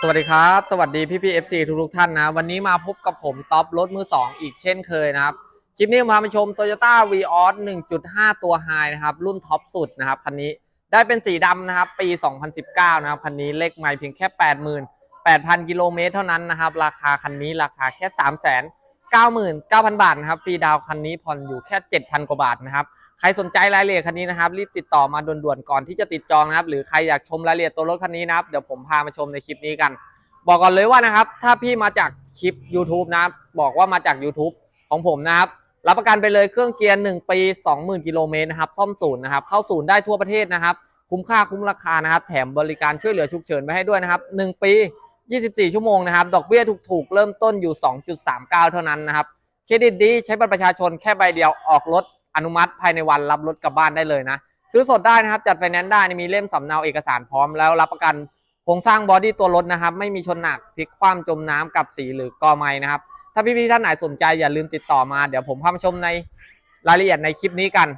สวัสดีครับ สวัสดีพี่พีเอฟซีทุกๆท่านนะ วันนี้มาพบกับผมท็อปรถมือ 2 อีกเช่นเคยนะครับ คลิปนี้ผมพาไปชม Toyota v ีออส1.5 ตัวไฮนะครับ รุ่นท็อปสุดนะครับ คันนี้ได้เป็นสีดำนะครับ ปี 2019 นะครับ คันนี้เลขไม่เพียงแค่ 88,000 กิโลเมตรเท่านั้นนะครับ ราคาคันนี้ราคาแค่ 3 0 0 0 0 99,000 บาทนะครับฟรีดาวคันนี้ผ่อนอยู่แค่ 7,000 กว่าบาทนะครับ ใครสนใจรายละเอียดคันนี้นะครับ รีบติดต่อมาด่วนๆ ก่อนที่จะติดจองนะครับ หรือใครอยากชมรายละเอียดตัวรถคันนี้นะครับ เดี๋ยวผมพามาชมในคลิปนี้กัน บอกก่อนเลยว่านะครับ ถ้าพี่มาจากคลิป YouTube นะครับบอกว่ามาจาก YouTube ของผมนะครับ รับประกันไปเลยเครื่องเกียร์ 1 ปี 20,000 กิโลเมตรนะครับ ซ่อมศูนย์นะครับ เข้าศูนย์ได้ทั่วประเทศนะครับ คุ้มค่าคุ้มราคานะครับ แถมบริการช่วยเหลือฉุกเฉินไปให้ด้วยนะครับ 1 ปี 24 ชั่วโมงนะครับ ดอกเบี้ยถูกๆ เริ่มต้นอยู่ 2.39 เท่านั้นนะครับ เครดิตดีใช้บัตรประชาชนแค่ใบเดียวออกรถอนุมัติภายในวันรับรถกลับบ้านได้เลยนะ ซื้อสดได้นะครับ จัดไฟแนนซ์ได้มีเล่มสำเนาเอกสารพร้อมแล้วรับประกันโครงสร้างบอดี้ตัวรถนะครับ ไม่มีชนหนักพลิกคว่ำจมน้ำกับสีหรือกอไม้นะครับ ถ้าพี่ๆท่านไหนสนใจอย่าลืมติดต่อมาเดี๋ยวผมพามาชมในรายละเอียดในคลิปนี้กัน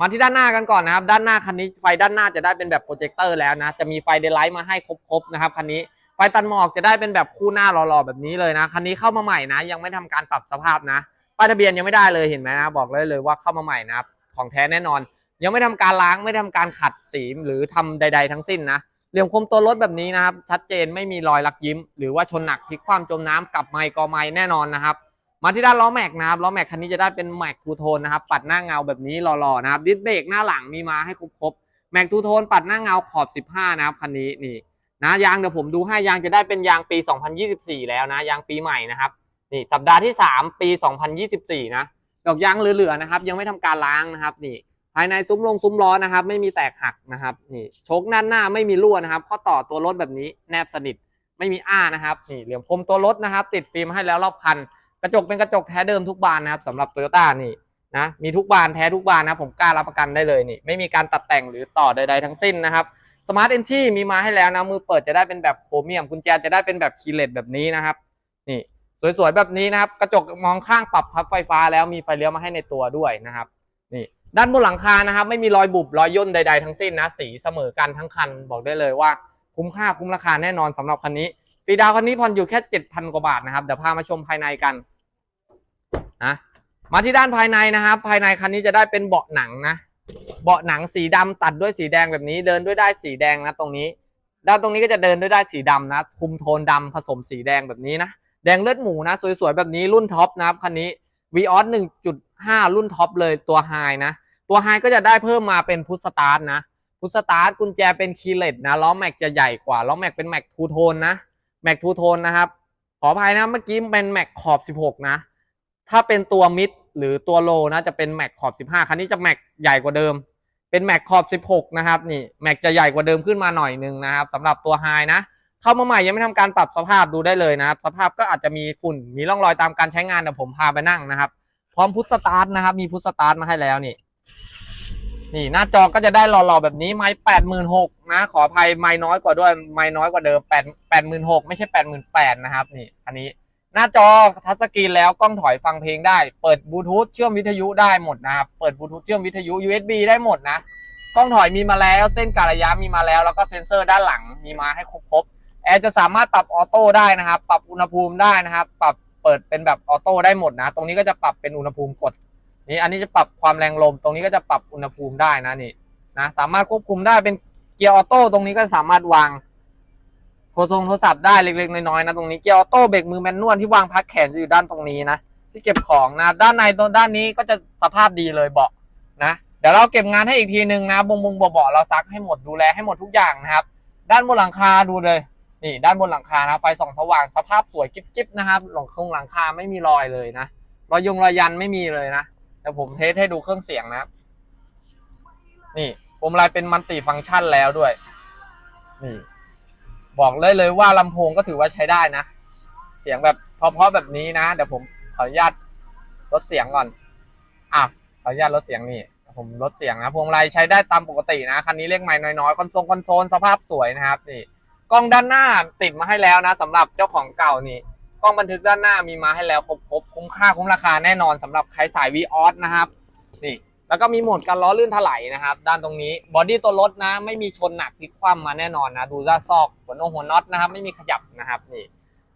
มาที่ด้านหน้ากันก่อนนะครับ ด้านหน้าคันนี้ไฟด้านหน้าจะได้เป็นแบบโปรเจคเตอร์แล้วนะจะมีไฟเดลไลท์มาให้ครบๆนะครับคันนี้ ไฟตัดหมอกจะได้เป็นแบบคู่หน้าหล่อๆแบบนี้เลยนะคันนี้เข้ามาใหม่นะ ยังไม่ทำการปรับสภาพนะป้ายทะเบียนยังไม่ได้เลยเห็นไหมนะบอกเลยเลยว่าเข้ามาใหม่นะของแท้แน่นอน ยังไม่ทำการล้างไม่ทำการขัดสีหรือทำใด ๆ ทั้งสิ้นนะเหลี่ยมคมตัวรถแบบนี้นะครับ ชัดเจนไม่มีรอยลักยิ้ม หรือว่าชนหนักพลิกคว่ำจมน้ำกับไมค์กอไม้แน่นอนนะครับมาที่ด้านล้อแม็กนะครับล้อแม็กคันนี้จะได้เป็นแม็กทูโทนนะครับปัดหน้าเงาแบบนี้หล่อๆนะครับดิสเบรกหน้าหลังมีมาให้ครบๆแม็กทูโทนปัดหน้าเงาขอบ 15 นะครับคันนี้นี่ นะยางเดี๋ยวผมดูให้ยางจะได้เป็นยางปี 2024 แล้วนะยางปีใหม่นะครับนี่สัปดาห์ที่ 3 ปี 2024 นะดอกยางเหลือๆนะครับ ยังไม่ทำการล้างนะครับนี่ภายในซุ้มลงซุ้มล้อนะครับ ไม่มีแตกหักนะครับนี่โชคด้านหน้าไม่มีรั่วนะครับ ข้อต่อตัวรถแบบนี้แนบสนิทไม่มีอ้านะครับนี่เหลี่ยมคมตัวรถนะครับ ติดฟิล์มให้แล้วรอบคัน กระจกเป็นกระจกแท้เดิมทุกบานนะครับสำหรับโตโยต้านี่นะมีทุกบานแท้ทุกบานนะผมกล้ารับประกันได้เลยนี่ไม่มีการตัดแต่งหรือต่อใดๆทั้งสิ้นนะครับ สมาร์ทเอนที่มีมาให้แล้วนะมือเปิดจะได้เป็นแบบโครเมียมกุญแจจะได้เป็นแบบคีเลสแบบนี้นะครับ นี่สวยๆแบบนี้นะครับ กระจกมองข้างปรับพับไฟฟ้าแล้วมีไฟเลี้ยวมาให้ในตัวด้วยนะครับนี่ด้านบนหลังคานะครับ ไม่มีรอยบุบรอยย่นใด ๆ ทั้งสิ้นนะสีเสมอกันทั้งคันบอกได้เลยว่า คุ้มค่าคุ้มราคาแน่นอนสำหรับคันนี้ฟีดาวคันนี้ผ่อนอยู่แค่7,000กว่าบาทนะครับเดี๋ยวพามาชมภายในกันนะมาที่ด้านภายในนะครับ ภายในคันนี้จะได้เป็นเบาะหนังนะ เบาะหนังสีดำตัดด้วยสีแดงแบบนี้เดินด้วยได้สีแดงนะตรงนี้ ด้านตรงนี้ก็จะเดินด้วยได้สีดำนะคุมโทนดำผสมสีแดงแบบนี้นะแดงเลือดหมูนะสวยๆแบบนี้รุ่นท็อปนะครับคันนี้ v ีออส1.5รุ่นท็อปเลยตัวไฮนะตัวไฮก็จะได้เพิ่มมาเป็นพุทสตาร์ทนะพุทสตาร์ทกุญแจเป็นคีเลสนะล้อแม็กจะใหญ่กว่าล้อแม็กเป็นแม็กทูโทนนะแม็กทูโทนนะครับขออภัยนะเมื่อกี้เป็นแม็กขอบ 16 นะ ถ้าเป็นตัวมิด หรือตัวโลนะจะเป็นแม็กขอบ 15 คันนี้จะแม็กใหญ่กว่าเดิม เป็นแม็กขอบ 16 นะครับนี่แม็กจะใหญ่กว่าเดิมขึ้นมาหน่อยนึงนะครับสำหรับตัวไฮนะเข้ามาใหม่ยังไม่ทำการปรับสภาพดูได้เลยนะครับสภาพก็อาจจะมีฝุ่นมีร่องรอยตามการใช้งานเดี๋ยวผมพาไปนั่งนะครับ พร้อมพุทสตาร์ทนะครับ มีพุทสตาร์ทมาให้แล้วนี่ นี่หน้าจอก็จะได้หล่อๆแบบนี้ไม้แปดหมื่นหกนะ ขออภัยไม้น้อยกว่าด้วยไม้น้อยกว่าเดิมแปดแปดหมื่นหกไม่ใช่แปดหมื่นแปดนะครับ นี่ อันนี้ น้าจอทัชสกรีนแล้วกล้องถอยฟังเพลงได้ เปิดบลูทูธเชื่อมวิทยุได้หมดนะครับ เปิดบลูทูธเชื่อมวิทยุ USB ได้หมดนะ กล้องถอยมีมาแล้ว เส้นการะยะมีมาแล้ว แล้วก็เซ็นเซอร์ด้านหลังมีมาให้ครบๆแอร์จะสามารถปรับออโต้ได้นะครับ ปรับอุณหภูมิได้นะครับ ปรับเปิดเป็นแบบออโต้ได้หมดนะ ตรงนี้ก็จะปรับเป็นอุณหภูมิกด นี่อันนี้จะปรับความแรงลม ตรงนี้ก็จะปรับอุณหภูมิได้นะนี่นะ สามารถควบคุมได้เป็นเกียร์ออโต้ตรงนี้ก็สามารถวาง ทรศัพท์โทรศัพท์ได้เล็กๆน้อยๆนะตรงนี้เกียร์ออโต้เบรกมือแมนนวลที่วางพักแขนจะอยู่ด้านตรงนี้นะที่เก็บของนะด้านในตรงด้านนี้ก็จะสภาพดีเลยเบาะนะเดี๋ยวเราเก็บงานให้อีกทีหนึ่งนะบงบงเบาะเราซักให้หมดดูแลให้หมดทุกอย่างนะครับ ด้านบนหลังคาดูเลยนี่ด้านบนหลังคานะไฟส่องสว่างสภาพสวยกิ๊บๆนะครับหลังคงหลังคาไม่มีรอยเลยนะรอยยงรอยยันไม่มีเลยนะเดี๋ยวผมเทสให้ดูเครื่องเสียงนะครับนี่ผมลายเป็นมัลติฟังก์ชันแล้วด้วยนี่ บอกเลยเลยว่าลำโพงก็ถือว่าใช้ได้นะ เสียงแบบเพราะๆแบบนี้นะเดี๋ยวผมขออนุญาตลดเสียงก่อนอะขออนุญาตลดเสียงนี่ผมลดเสียงนะพวงมาลัยใช้ได้ตามปกตินะคันนี้เลขไม้น้อยๆคอนโซลคอนโซลสภาพสวยนะครับนี่กล้องด้านหน้าติดมาให้แล้วนะสำหรับเจ้าของเก่านี่กล้องบันทึกด้านหน้ามีมาให้แล้วครบๆคุ้มค่าคุ้มราคาแน่นอนสำหรับใครสายวีออสนะครับ นี่ แล้วก็มีโหมดการล้อลื่นถลายนะครับ ด้านตรงนี้บอดี้ตัวรถนะ ไม่มีชนหนักพลิกคว่ำมาแน่นอนนะ ดูด้านซอกหัวนงหัวน็อตนะครับ ไม่มีขยับนะครับนี่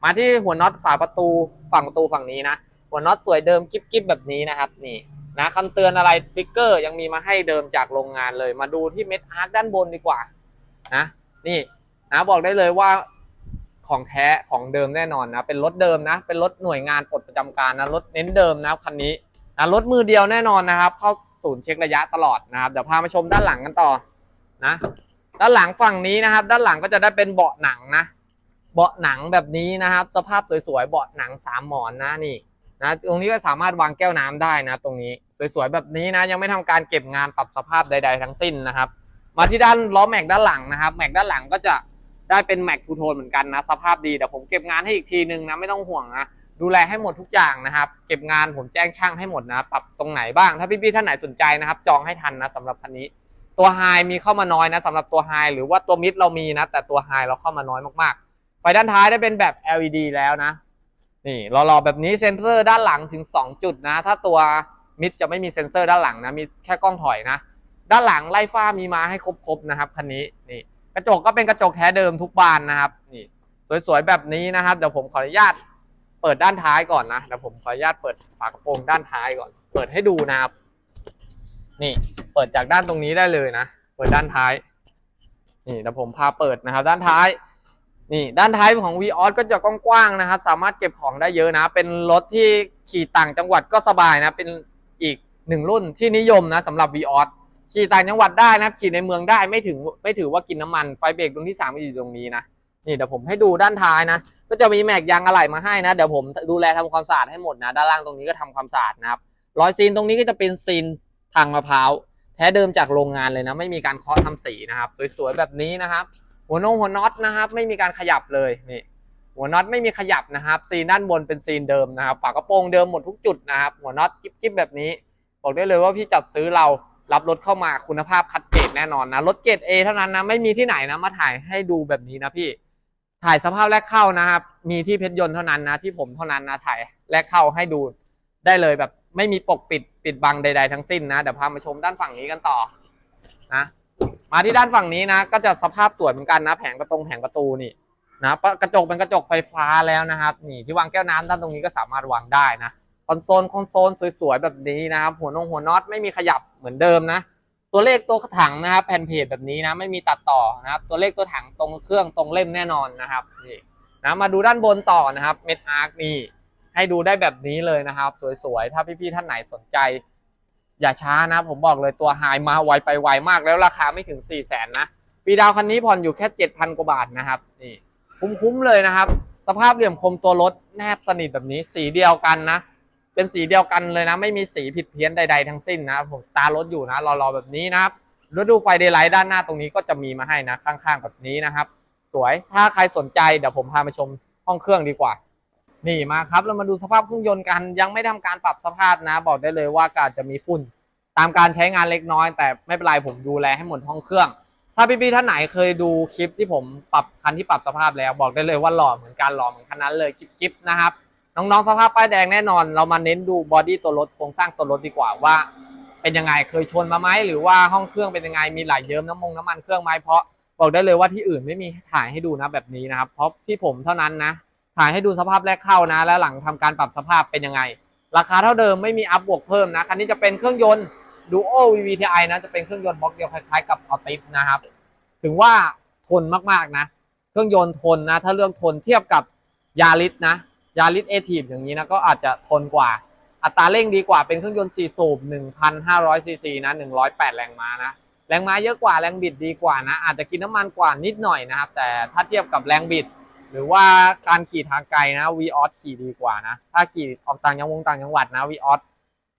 มาที่หัวน็อตฝาประตูฝั่งประตูฝั่งนี้นะ หัวน็อตสวยเดิมกิ๊บๆแบบนี้นะครับ นี่นะคำเตือนอะไรสติ๊กเกอร์ยังมีมาให้เดิมจากโรงงานเลย มาดูที่เม็ดอาร์คด้านบนดีกว่านะนี่นะบอกได้เลยว่าของแท้ของเดิมแน่นอนนะ เป็นรถเดิมนะ เป็นรถหน่วยงานปลดประจำการนะรถเน้นเดิมนะครับคันนี้นะรถมือเดียวแน่นอนนะครับ เข้า ศูนย์เช็คระยะตลอดนะครับเดี๋ยวพามาชมด้านหลังกันต่อนะ ด้านหลังฝั่งนี้นะครับ ด้านหลังก็จะได้เป็นเบาะหนังนะเบาะหนังแบบนี้นะครับ สภาพสวยๆเบาะหนังสามหมอนนะนี่นะตรงนี้ก็สามารถวางแก้วน้ำได้นะ ตรงนี้สวยๆแบบนี้นะยังไม่ทำการเก็บงานปรับสภาพใด ๆ ทั้งสิ้นนะครับ มาที่ด้านล้อแม็กด้านหลังนะครับแม็กด้านหลังก็จะได้เป็นแม็กทูโทนเหมือนกันนะ สภาพดีเดี๋ยวผมเก็บงานให้อีกทีนึงนะไม่ต้องห่วงนะ ดูแลให้หมดทุกอย่างนะครับ เก็บงานผมแจ้งช่างให้หมดนะ ปรับตรงไหนบ้าง ถ้าพี่ๆท่านไหนสนใจนะครับ จองให้ทันนะสำหรับคันนี้ ตัวไฮมีเข้ามาน้อยนะสำหรับตัวไฮหรือว่าตัวมิดเรามีนะ แต่ตัวไฮเราเข้ามาน้อยมากๆ ไฟด้านท้ายได้เป็นแบบ LED แล้วนะ นี่หล่อๆแบบนี้เซ็นเซอร์ด้านหลังถึง 2 จุดนะ ถ้าตัวมิดจะไม่มีเซ็นเซอร์ด้านหลังนะ มีแค่กล้องถอยนะ ด้านหลังไล่ฟ้ามีมาให้ครบๆนะครับคันนี้นี่กระจกก็เป็นกระจกแท้เดิมทุกบานนะครับนี่สวยๆแบบนี้นะครับเดี๋ยวผมขออนุญาต เปิดด้านท้ายก่อนนะเดี๋ยวผมขออนุญาตเปิดฝากระโปรงด้านท้ายก่อน เปิดให้ดูนะครับ นี่ เปิดจากด้านตรงนี้ได้เลยนะ เปิดด้านท้าย นี่เดี๋ยวผมพาเปิดนะครับ ด้านท้าย นี่ด้านท้ายของ v ีออก็จะกว้างๆนะครับ สามารถเก็บของได้เยอะนะ เป็นรถที่ขี่ต่างจังหวัดก็สบายนะ เป็นอีกหนึ่งรุ่นที่นิยมนะสำหรับ v ีออขี่ต่างจังหวัดได้นะขี่ในเมืองได้ไม่ถึงไม่ถือว่ากินน้ำมันไฟเบรกตรงที่สามอยู่ตรงนี้นะนี่เดี๋ยวผมให้ดูด้านท้ายนะ ก็จะมีแม็กยางอะไหล่มาให้นะ เดี๋ยวผมดูแลทำความสะอาดให้หมดนะ ด้านล่างตรงนี้ก็ทำความสะอาดนะครับรอยซีนตรงนี้ก็จะเป็นซีนทางมะพร้าวแท้เดิมจากโรงงานเลยนะ ไม่มีการเคาะทำสีนะครับ สวยๆแบบนี้นะครับ หัวนงหัวน็อตนะครับ ไม่มีการขยับเลยนี่หัวน็อตไม่มีขยับนะครับ ซีนด้านบนเป็นซีนเดิมนะครับฝากระโปรงเดิมหมดทุกจุดนะครับ หัวน็อตกิ๊บๆแบบนี้ บอกได้เลยว่าพี่จัดซื้อเรารับรถเข้ามาคุณภาพคัดเกรดแน่นอนนะรถเกรด A เท่านั้นนะไม่มีที่ไหนนะมาถ่ายให้ดูแบบนี้นะพี่ ถ่ายสภาพแรกเข้านะครับ มีที่เพชรยนต์เท่านั้นนะ ที่ผมเท่านั้นนะถ่ายแรกเข้าให้ดูได้เลยแบบไม่มีปกปิดปิดบังใด ๆ ทั้งสิ้นนะเดี๋ยวพามาชมด้านฝั่งนี้กันต่อนะมาที่ด้านฝั่งนี้นะ ก็จะสภาพสวยเหมือนกันนะ แผงประตงแผงประตูนี่นะกระจกเป็นกระจกไฟฟ้าแล้วนะครับนี่ที่วางแก้วน้ำด้านตรงนี้ก็สามารถวางได้นะคอนโซลคอนโซลสวยๆแบบนี้นะครับ หัวนงหัวน็อตไม่มีขยับเหมือนเดิมนะ ตัวเลขตัวถังนะครับแผ่นเพจแบบนี้นะไม่มีตัดต่อนะครับ ตัวเลขตัวถังตรงเครื่องตรงเล่มแน่นอนนะครับนี่นะมาดูด้านบนต่อนะครับเม็ดอาร์คนี่ให้ดูได้แบบนี้เลยนะครับ สวยๆ ถ้าพี่ๆท่านไหนสนใจ อย่าช้านะ ผมบอกเลยตัวไฮมาไวไปไวมากแล้วราคาไม่ถึง4ี่แสนนะปีดาวคันนี้ผ่อนอยู่แค่ 7,000 กว่าบาทนะครับนี่คุ้มๆเลยนะครับ สภาพเหลี่ยมคมตัวรถแนบสนิทแบบนี้สีเดียวกันนะ เป็นสีเดียวกันเลยนะ ไม่มีสีผิดเพี้ยนใด ๆ ทั้งสิ้นนะผมสตาร์รถอยู่นะรอๆแบบนี้นะครับแล้วดูไฟเดย์ไลท์ด้านหน้าตรงนี้ก็จะมีมาให้นะข้างๆแบบนี้นะครับ สวยถ้าใครสนใจเดี๋ยวผมพามาชมห้องเครื่องดีกว่า นี่มาครับเรามาดูสภาพเครื่องยนต์กัน ยังไม่ทำการปรับสภาพนะ บอกได้เลยว่าอาจจะมีฝุ่นตามการใช้งานเล็กน้อย แต่ไม่เป็นไรผมดูแลให้หมดห้องเครื่อง ถ้าพี่ๆท่านไหนเคยดูคลิปที่ผมปรับคันที่ปรับสภาพแล้ว บอกได้เลยว่าหล่อเหมือนกันหล่อเหมือนคันนั้นเลยกิ๊บๆนะครับ น้องๆสภาพป้ายแดงแน่นอน เรามาเน้นดูบอดี้ตัวรถโครงสร้างตัวรถดีกว่าว่า เป็นยังไงเคยชนมาไหมหรือว่าห้องเครื่องเป็นยังไงมีไหลเยิ้มน้ำมงน้ำมันเครื่องไหมเพราะบอกได้เลยว่าที่อื่นไม่มีถ่ายให้ดูนะแบบนี้นะครับเพราะที่ผมเท่านั้นนะถ่ายให้ดูสภาพแรกเข้านะ แล้วหลังทำการปรับสภาพเป็นยังไง ราคาเท่าเดิมไม่มีอัพบวกเพิ่มนะคันนี้จะเป็นเครื่องยนต์ Duo VVTi นะจะเป็นเครื่องยนต์บล็อกเดียวคล้ายๆกับออติสนะครับถึงว่าทนมากๆนะ เครื่องยนต์ทนนะ ถ้าเรื่องทนเทียบกับยาริสนะ ยาริสเอทีฟอย่างนี้นะก็อาจจะทนกว่า อัตราเร่งดีกว่าเป็นเครื่องยนต์4สูบ1,500ซีซีนะ108 แรงม้านะแรงม้าเยอะกว่าแรงบิดดีกว่านะ อาจจะกินน้ำมันกว่านิดหน่อยนะครับ แต่ถ้าเทียบกับแรงบิด หรือว่าการขี่ทางไกลนะวีออสขี่ดีกว่านะ ถ้าขี่ออกต่างจังหวัดต่างจังหวัดนะวีออส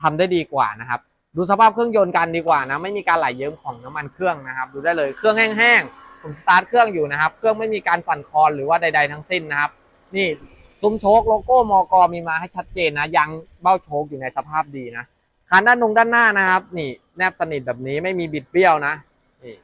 ทำได้ดีกว่านะครับ ดูสภาพเครื่องยนต์กันดีกว่านะ ไม่มีการไหลเยิ้มของน้ำมันเครื่องนะครับ ดูได้เลยเครื่องแห้งๆผมสตาร์ทเครื่องอยู่นะครับ เครื่องไม่มีการสั่นคลอนหรือว่าใด ๆ ทั้งสิ้นนะครับ นี่ ซุ้มโชคโลโก้มอกมีมาให้ชัดเจนนะยังเบ้าโชคอยู่ในสภาพดีนะคันด้านนงด้านหน้านะครับ นี่แนบสนิทแบบนี้ไม่มีบิดเบี้ยวนะนี่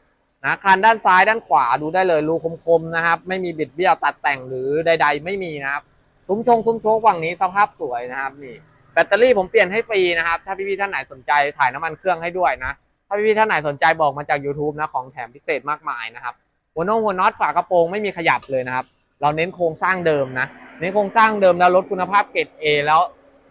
นะคันด้านซ้ายด้านขวาดูได้เลยรูคมๆนะครับ ไม่มีบิดเบี้ยวตัดแต่งหรือใด ๆ ไม่มีนะครับซุ้มชงซุ้มโชคฝั่งนี้สภาพสวยนะครับ นี่แบตเตอรี่ผมเปลี่ยนให้ฟรีนะครับ ถ้าพี่ๆท่านไหนสนใจถ่ายน้ำมันเครื่องให้ด้วยนะถ้าพี่ๆท่านไหนสนใจบอกมาจาก YouTube นะของแถมพิเศษมากมายนะครับหัวน้งหัวน็อตฝากระโปรงไม่มีขยับเลยนะครับ เราเน้นโครงสร้างเดิมนะเน้นโครงสร้างเดิมแล้วลดคุณภาพเกรด A แล้ว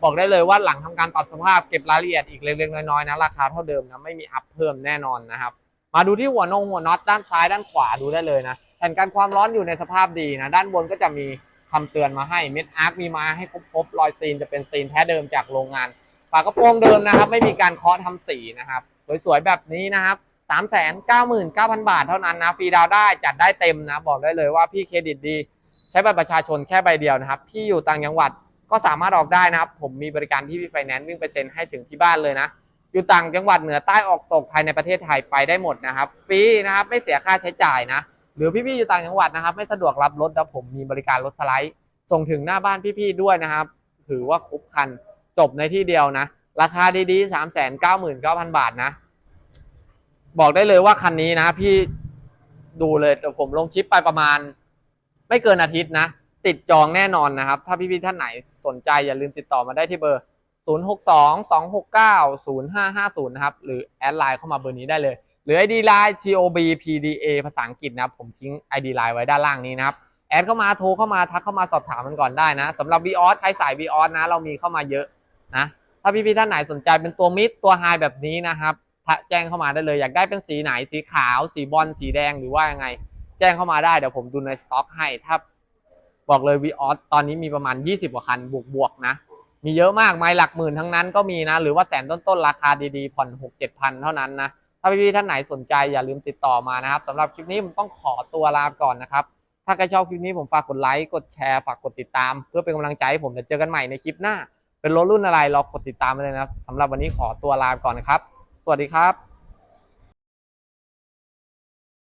บอกได้เลยว่าหลังทำการปรับสภาพเก็บรายละเอียดอีกเล็กๆน้อยๆนะราคาเท่าเดิมนะไม่มีอัพเพิ่มแน่นอนนะครับ มาดูที่หัวนงหัวน็อตด้านซ้ายด้านขวาดูได้เลยนะแผ่นกันความร้อนอยู่ในสภาพดีนะด้านบนก็จะมีคำเตือนมาให้เม็ดอาร์คมีมาให้ครบๆรอยซีนจะเป็นซีนแท้เดิมจากโรงงานฝากระโปรงเดิมนะครับ ไม่มีการเคาะทำสีนะครับสวยๆแบบนี้นะครับ3 9 9 0 0 0 บาทเท่านั้นนะฟรีดาวได้จัดได้เต็มนะบอกได้เลยว่าพี่เครดิตดี ใช้บัตรประชาชนแค่ใบเดียวนะครับ พี่อยู่ต่างจังหวัดก็สามารถออกได้นะครับ ผมมีบริการที่พี่ไฟแนนซ์วิ่งไปเซ็นให้ถึงที่บ้านเลยนะ อยู่ต่างจังหวัดเหนือใต้ออกตกภายในประเทศไทยไปได้หมดนะครับฟรีนะครับไม่เสียค่าใช้จ่ายนะ หรือพี่ๆอยู่ต่างจังหวัดนะครับ ไม่สะดวกรับรถแล้วผมมีบริการรถสไลด์ส่งถึงหน้าบ้านพี่ๆด้วยนะครับ ถือว่าครบคันจบในที่เดียวนะ ราคาดีๆสามแสนเก้าหมื่นเก้าพันบาทนะ บอกได้เลยว่าคันนี้นะพี่ดูเลยแต่ผมลงคลิปไปประมาณ ไม่เกินอาทิตย์นะ ติดจองแน่นอนนะครับ ถ้าพี่ๆท่านไหนสนใจอย่าลืมติดต่อมาได้ที่เบอร์ 0 6 2 2 6 9 0 5 5 0 นะครับ หรือแอดไลน์เข้ามาเบอร์นี้ได้เลย หรือ ID Line GOB PDA ภาษาอังกฤษนะครับ ผมทิ้ง ID Line ไว้ด้านล่างนี้นะครับ แอดเข้ามาโทรเข้ามาทักเข้ามาสอบถามมันก่อนได้นะสำหรับ v ีออสใครสาย v ีออสนะ เรามีเข้ามาเยอะนะ ถ้าพี่ๆท่านไหนสนใจเป็นตัวมิดตัวไฮแบบนี้นะครับแจ้งเข้ามาได้เลย อยากได้เป็นสีไหนสีขาว สีบอลสีแดงหรือว่ายังไง แจ้งเข้ามาได้เดี๋ยวผมดูในสต็อกให้ถ้าบอกเลย v ีออสตอนนี้มีประมาณ 20 กว่าคัน บวกๆนะ มีเยอะมากไม้หลักหมื่นทั้งนั้นก็มีนะ หรือว่าแสนต้นๆ ราคาดีๆ ผ่อน6 7พันเท่านั้นนะ ถ้าพี่ๆท่านไหนสนใจอย่าลืมติดต่อมานะครับสำหรับคลิปนี้ผมต้องขอตัวลาก่อนนะครับ ถ้าใครชอบคลิปนี้ผมฝากกดไลค์ กดแชร์ ฝากกดติดตาม เพื่อเป็นกำลังใจให้ผมจะเจอกันใหม่ในคลิปหน้า เป็นรถรุ่นอะไรรอกดติดตามไปเลยนะครับสำหรับวันนี้ขอตัวลาก่อนนะครับ สวัสดีครับ